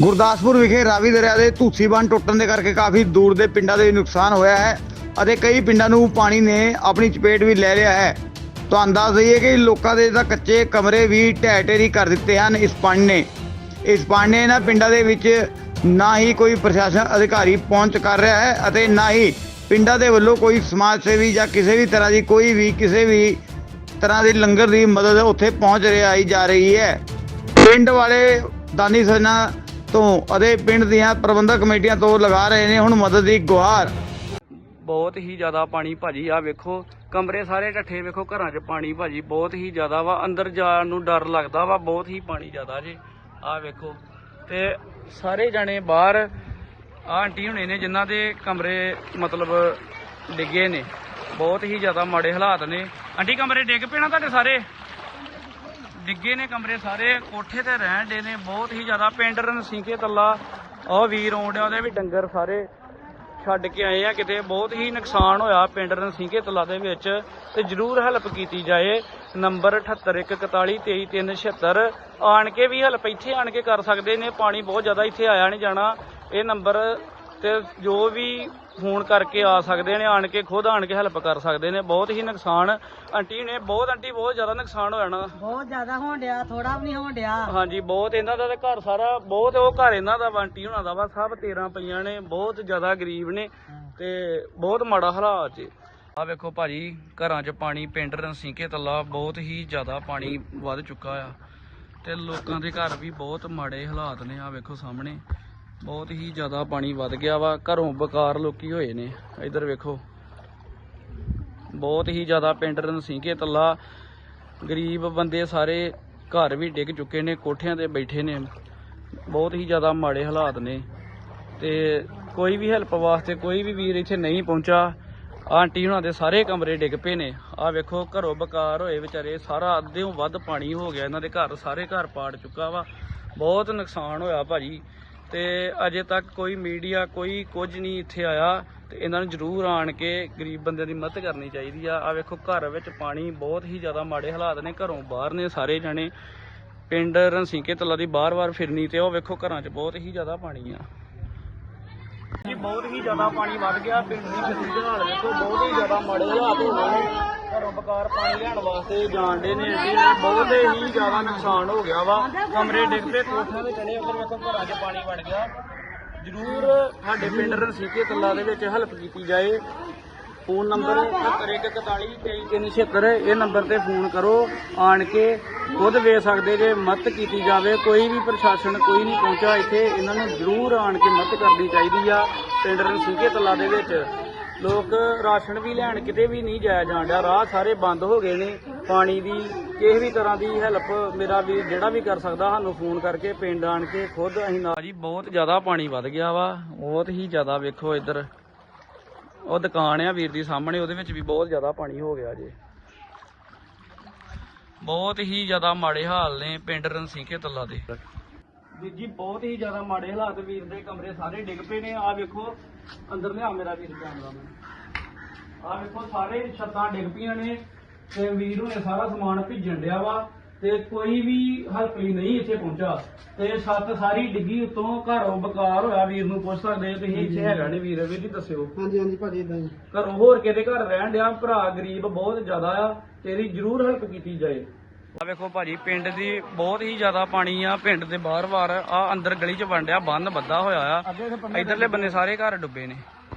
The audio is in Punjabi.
ਗੁਰਦਾਸਪੁਰ ਵਿਖੇ ਰਾਵੀ ਦਰਿਆ ਦੇ ਧੂਸੀ ਬੰਨ ਟੁੱਟਣ ਦੇ ਕਰਕੇ ਕਾਫੀ ਦੂਰ ਦੇ ਪਿੰਡਾਂ ਦੇ ਨੁਕਸਾਨ ਹੋਇਆ ਹੈ ਅਤੇ ਕਈ ਪਿੰਡਾਂ ਨੂੰ ਪਾਣੀ ਨੇ ਆਪਣੀ ਚਪੇਟ ਵੀ ਲੈ ਲਿਆ ਹੈ। ਤੁਹਾਨੂੰ ਦੱਸ ਦਈਏ ਕਿ ਲੋਕਾਂ ਦੇ ਤਾਂ ਕੱਚੇ ਕਮਰੇ ਵੀ ਢਹਿ ਢੇਰੀ ਕਰ ਦਿੱਤੇ ਹਨ ਇਸ ਪਾਣੀ ਨੇ। ਇਸ ਪਾਣੀ ਨੇ ਇਹਨਾਂ ਪਿੰਡਾਂ ਦੇ ਵਿੱਚ ਨਾ ਹੀ ਕੋਈ ਪ੍ਰਸ਼ਾਸਨ ਅਧਿਕਾਰੀ ਪਹੁੰਚ ਕਰ ਰਿਹਾ ਹੈ ਅਤੇ ਨਾ ਹੀ ਪਿੰਡਾਂ ਦੇ ਵੱਲੋਂ ਕੋਈ ਸਮਾਜ ਸੇਵੀ ਜਾਂ ਕਿਸੇ ਵੀ ਤਰ੍ਹਾਂ ਦੀ ਕੋਈ ਵੀ ਕਿਸੇ ਵੀ ਤਰ੍ਹਾਂ ਦੇ ਲੰਗਰ ਦੀ ਮਦਦ ਉੱਥੇ ਪਹੁੰਚ ਰਹੀ ਜਾ ਰਹੀ ਹੈ। ਪਿੰਡ ਵਾਲੇ ਦਾਨੀ ਸਜਣਾ ਤੋਂ ਅਤੇ ਪਿੰਡ ਦੀਆਂ ਪ੍ਰਬੰਧਕ ਕਮੇਟੀਆਂ ਤੋਂ ਲਗਾ ਰਹੇ ਨੇ ਹੁਣ ਮਦਦ ਦੀ ਗੁਹਾਰ। ਬਹੁਤ ਹੀ ਜ਼ਿਆਦਾ ਪਾਣੀ ਭਾਜੀ ਆ ਵੇਖੋ, ਕਮਰੇ ਸਾਰੇ ਢੱਠੇ ਵੇਖੋ, ਘਰਾਂ 'ਚ ਪਾਣੀ ਭਾਜੀ, ਬਹੁਤ ਹੀ ਜ਼ਿਆਦਾ ਵਾ, ਅੰਦਰ ਜਾਣ ਨੂੰ ਡਰ ਲੱਗਦਾ ਵਾ, ਬਹੁਤ ਹੀ ਪਾਣੀ ਜ਼ਿਆਦਾ ਜੇ ਆ ਵੇਖੋ। ਤੇ ਸਾਰੇ ਜਣੇ ਬਾਹਰ ਆ ਆਂਟੀ ਹੁਣੇ ਨੇ ਜਿਨ੍ਹਾਂ ਦੇ ਕਮਰੇ ਮਤਲਬ ਡਿੱਗੇ ਨੇ, ਬਹੁਤ ਹੀ ਜ਼ਿਆਦਾ ਮਾੜੇ ਹਾਲਾਤ ਨੇ। ਆਂਟੀ, ਕਮਰੇ ਡਿੱਗ ਪਏ ਨਾ ਤੁਹਾਡੇ ਸਾਰੇ? ਡਿੱਗੇ ਨੇ ਕਮਰੇ ਸਾਰੇ, ਕੋਠੇ ਤੇ ਰਹਿਣ ਦੇ ਨੇ, ਬਹੁਤ ਹੀ ਜ਼ਿਆਦਾ ਪਿੰਡ ਰਣਸੀਂਕੇ ਤੱਲਾ ਉਹ ਵੀਰ ਆਉਂਦਿਆ ਉਹਦੇ ਵੀ ਡੰਗਰ ਸਾਰੇ ਛੱਡ ਕੇ ਆਏ ਆ, ਕਿਤੇ ਬਹੁਤ ਹੀ ਨੁਕਸਾਨ ਹੋਇਆ ਪਿੰਡ ਰਣਸੀਕੇ ਤਲਾ ਦੇ ਵਿੱਚ, ਤੇ ਜਰੂਰ ਹੈਲਪ ਕੀਤੀ ਜਾਏ। ਨੰਬਰ 7814233376 ਆਣ ਕੇ ਵੀ ਹੈਲਪ ਇੱਥੇ ਆਣ ਕੇ ਕਰ ਸਕਦੇ ਨੇ, ਪਾਣੀ ਬਹੁਤ ਜ਼ਿਆਦਾ ਇੱਥੇ ਆਇਆ ਨਹੀਂ ਜਾਣਾ। ਇਹ ਨੰਬਰ ਤੇ ਜੋ ਵੀ ਫੋਨ ਕਰਕੇ ਆ ਸਕਦੇ ਨੇ ਆਣ ਕੇ ਖੁਦ ਆਣ ਕੇ ਹੈਲਪ ਕਰ ਸਕਦੇ ਨੇ। ਬਹੁਤ ਹੀ ਨੁਕਸਾਨ ਆਂਟੀ ਨੇ ਬਹੁਤ ਆਂਟੀ ਬਹੁਤ ਜ਼ਿਆਦਾ ਨੁਕਸਾਨ ਹੋਇਆ ਨਾ ਬਹੁਤ ਜ਼ਿਆਦਾ ਹੋਣ ਡਿਆ ਥੋੜਾ ਵੀ ਨਹੀਂ ਹੋਣ ਡਿਆ। ਹਾਂਜੀ ਬਹੁਤ ਇਹਨਾਂ ਦਾ ਤਾਂ ਘਰ ਸਾਰਾ ਬਹੁਤ ਉਹ ਘਰ ਇਹਨਾਂ ਦਾ ਬੰਟੀ ਹੋਣਾ ਦਾ ਵਾ ਸਭ 13 ਪਈਆਂ ਨੇ ਬਹੁਤ ਜ਼ਿਆਦਾ ਗਰੀਬ ਨੇ ਤੇ ਬਹੁਤ ਮਾੜਾ ਹਾਲਾਤ ਜੀ। ਆ ਵੇਖੋ ਭਾਜੀ ਘਰਾਂ 'ਚ ਪਾਣੀ ਪਿੰਡ ਰਣਸੀਂਕੇ ਤੱਲਾ ਬਹੁਤ ਹੀ ਜ਼ਿਆਦਾ ਪਾਣੀ ਵੱਧ ਚੁੱਕਾ ਆ। ਤੇ ਲੋਕਾਂ ਦੇ ਘਰ ਵੀ ਬਹੁਤ ਮਾੜੇ ਹਾਲਾਤ ਨੇ ਆ ਵੇਖੋ ਸਾਹਮਣੇ। ਬਹੁਤ ਹੀ ਜ਼ਿਆਦਾ ਪਾਣੀ ਵੱਧ ਗਿਆ ਵਾ, ਘਰੋਂ ਬਕਾਰ ਲੋਕੀ ਹੋਏ ਨੇ। ਇੱਧਰ ਵੇਖੋ। ਬਹੁਤ ਹੀ ਜ਼ਿਆਦਾ ਪਿੰਡ ਰਣਸੀਂਕੇ ਤੱਲਾ। ਗਰੀਬ ਬੰਦੇ ਸਾਰੇ ਘਰ ਵੀ ਡਿੱਗ ਚੁੱਕੇ ਨੇ, ਕੋਠਿਆਂ ਤੇ ਬੈਠੇ ਨੇ। ਬਹੁਤ ਹੀ ਜ਼ਿਆਦਾ ਮਾੜੇ ਹਾਲਾਤ ਨੇ। ਤੇ ਕੋਈ ਵੀ ਹੈਲਪ ਵਾਸਤੇ ਕੋਈ ਵੀ ਵੀਰ ਇੱਥੇ ਨਹੀਂ ਪਹੁੰਚਾ, ਆਂਟੀ ਉਹਨਾਂ ਦੇ ਸਾਰੇ ਕਮਰੇ ਡਿੱਗ ਪਏ ਨੇ। ਆਹ ਵੇਖੋ, ਘਰੋਂ ਬਕਾਰ ਹੋਏ ਵਿਚਾਰੇ, ਸਾਰਾ ਅੱਧਿਓਂ ਵੱਧ ਪਾਣੀ ਹੋ ਗਿਆ, ਇਹਨਾਂ ਦੇ ਘਰ, ਸਾਰੇ ਘਰ ਪਾੜ ਚੁੱਕਾ ਵਾ। ਬਹੁਤ ਨੁਕਸਾਨ ਹੋਇਆ ਭਾਜੀ। ਤੇ ਅਜੇ ਤੱਕ ਕੋਈ ਮੀਡੀਆ ਕੋਈ ਕੁਝ ਨਹੀਂ ਇੱਥੇ ਆਇਆ ਤੇ ਇਹਨਾਂ ਨੂੰ ਜ਼ਰੂਰ ਆਣ ਕੇ ਗਰੀਬ ਬੰਦਿਆਂ ਦੀ ਮਦਦ ਕਰਨੀ ਚਾਹੀਦੀ ਆ। ਆ ਵੇਖੋ, ਘਰ ਵਿੱਚ ਪਾਣੀ ਬਹੁਤ ਹੀ ਜ਼ਿਆਦਾ ਮਾੜੇ ਹਾਲਾਤ ਨੇ, ਘਰੋਂ ਬਾਹਰ ਨੇ ਸਾਰੇ ਜਣੇ। ਪਿੰਡ ਰਣਸੀਕੇ ਤਲਾ ਦੀ ਬਾਰ-ਬਾਰ ਫਿਰਨੀ ਤੇ ਉਹ ਵੇਖੋ, ਘਰਾਂ 'ਚ ਬਹੁਤ ਹੀ ਜ਼ਿਆਦਾ ਪਾਣੀ ਆ। ਜੀ, ਬਹੁਤ ਹੀ ਜ਼ਿਆਦਾ ਪਾਣੀ ਵੱਧ ਗਿਆ, ਪਿੰਡ ਦੀ ਖੇਤੀ ਦੇ ਹਾਲ ਬਹੁਤ ਹੀ ਜ਼ਿਆਦਾ ਮਾੜੇ ਹਾਲਾਤ ਹੋ ਗਏ ਨੇ। ਘਰੋਂ ਬਕਾਰ ਪਾਣੀ ਲੈਣ ਵਾਸਤੇ ਜਾਣਦੇ ਨੇ ਜੀ ਬਹੁਤ ਹੀ ਜ਼ਿਆਦਾ ਨੁਕਸਾਨ ਹੋ ਗਿਆ ਵਾ। ਕਮਰੇ ਡਿੱਗ ਪਏ, ਕੋਠਿਆਂ ਦੇ ਚੜੇ ਉੱਪਰ ਵੇਖੋ ਘਰਾਂ 'ਚ ਪਾਣੀ ਵੜ ਗਿਆ। ਜ਼ਰੂਰ ਸਾਡੇ ਪਿੰਡ ਰਸੀਕੇ ਤੱਲਾ ਦੇ ਵਿੱਚ ਹੈਲਪ ਕੀਤੀ ਜਾਏ। ਫੋਨ ਨੰਬਰ 7141233376 ਇਹ ਨੰਬਰ ਤੇ ਫੋਨ ਕਰੋ। ਆਣ ਕੇ ਖੁਦ ਵੇਖ ਸਕਦੇ ਜੇ ਮਦਦ ਕੀਤੀ ਜਾਵੇ, ਕੋਈ ਵੀ ਪ੍ਰਸ਼ਾਸਨ ਕੋਈ ਨਹੀਂ ਪਹੁੰਚਾ ਇੱਥੇ ਇਹਨਾਂ ਨੂੰ ਜ਼ਰੂਰ ਆਣ ਕੇ ਮਦਦ ਕਰਨੀ ਚਾਹੀਦੀ ਆ, ਪਿੰਡ ਰਸੀਕੇ ਤੱਲਾ ਦੇ ਵਿੱਚ। ਲੋਕ ਰਾਸ਼ਨ ਵੀ ਲੈਣ ਕਿਤੇ ਵੀ ਨਹੀਂ ਜਾਇਆ ਜਾਣ ਰਾਹ ਸਾਰੇ ਬੰਦ ਹੋ ਗਏ ਨੇ, ਪਾਣੀ ਦੀ ਕਿਸੇ ਵੀ ਤਰ੍ਹਾਂ ਦੀ ਹੈਲਪ ਮੇਰਾ ਵੀ ਜਿਹੜਾ ਵੀ ਕਰ ਸਕਦਾ, ਸਾਨੂੰ ਫੋਨ ਕਰਕੇ ਪਿੰਡ ਆਣ ਕੇ ਖੁਦ ਅਸੀਂ ਨਾਲ ਜੀ ਬਹੁਤ ਜ਼ਿਆਦਾ ਪਾਣੀ ਵੱਧ ਗਿਆ ਵਾ, ਬਹੁਤ ਹੀ ਜ਼ਿਆਦਾ ਵੇਖੋ ਇੱਧਰ। ਉਹ ਦੁਕਾਨ ਆ ਵੀਰ ਦੀ ਸਾਹਮਣੇ, ਉਹਦੇ ਵਿੱਚ ਵੀ ਬਹੁਤ ਜ਼ਿਆਦਾ ਪਾਣੀ ਹੋ ਗਿਆ ਜੇ। ਬਹੁਤ ਹੀ ਜ਼ਿਆਦਾ ਮਾੜੇ ਹਾਲ ਨੇ ਪਿੰਡ ਰਣਸੀਕੇ ਤੱਲਾ ਦੇ। ਵੀਰ ਜੀ, ਬਹੁਤ ਹੀ ਜ਼ਿਆਦਾ ਮਾੜੇ ਹਾਲਾਤ ਵੀਰ ਦੇ ਕਮਰੇ ਸਾਰੇ ਡਿੱਗ ਪਏ ਨੇ। ਆ ਵੇਖੋ, ਅੰਦਰ ਲਿਆ ਮੇਰਾ ਵੀਰ ਕੈਮਰਾ ਮੈਂ। ਆ ਵੇਖੋ, ਸਾਰੇ ਛੱਤਾਂ ਡਿੱਗ ਪਈਆਂ ਨੇ ਤੇ ਵੀਰ ਹੁਣੇ ਸਾਰਾ ਸਮਾਨ ਭਿੱਜਣ ਡਿਆ ਵਾ। ਤੇ ਕੋਈ ਵੀ ਹੈਲਪ ਲਈ ਨਹੀਂ ਇੱਥੇ ਪਹੁੰਚਾ। ਤੇ ਛੱਤ ਸਾਰੀ ਡਿੱਗੀ ਉਤੋਂ ਘਰੋਂ ਬਕਾਰ ਹੋਇਆ ਵੀਰ ਨੂੰ ਪੁੱਛ ਸਕਦੇ ਹੋ ਤੁਸੀਂ ਇੱਥੇ ਹੈਗਾ ਨਹੀਂ ਵੀਰ ਵੀਰ ਜੀ ਦੱਸਿਓ। ਹਾਂਜੀ ਹਾਂਜੀ ਭਾਜੀ ਇਦਾਂ ਹੀ। ਘਰੋਂ ਹੋਰ ਕਿਤੇ ਘਰ ਰਹਿਣ ਡਿਆ? ਭਰਾ ਗਰੀਬ ਬਹੁਤ ਜ਼ਿਆਦਾ ਆ ਤੇਰੀ ਜ਼ਰੂਰ ਹੈਲਪ ਕੀਤੀ ਜਾਏ। ਆ ਵੇਖੋ ਭਾਜੀ ਪਿੰਡ ਦੀ ਬਹੁਤ ਹੀ ਜ਼ਿਆਦਾ ਪਾਣੀ ਆ ਪਿੰਡ ਦੇ ਬਾਹਰ-ਬਾਹਰ ਆ ਅੰਦਰ ਗਲੀ 'ਚ ਵੰਡਿਆ ਬੰਨ ਬੱਧਾ ਹੋਇਆ ਆ। ਇਧਰਲੇ ਬੰਨੇ ਸਾਰੇ ਘਰ ਡੁੱਬੇ ਨੇ।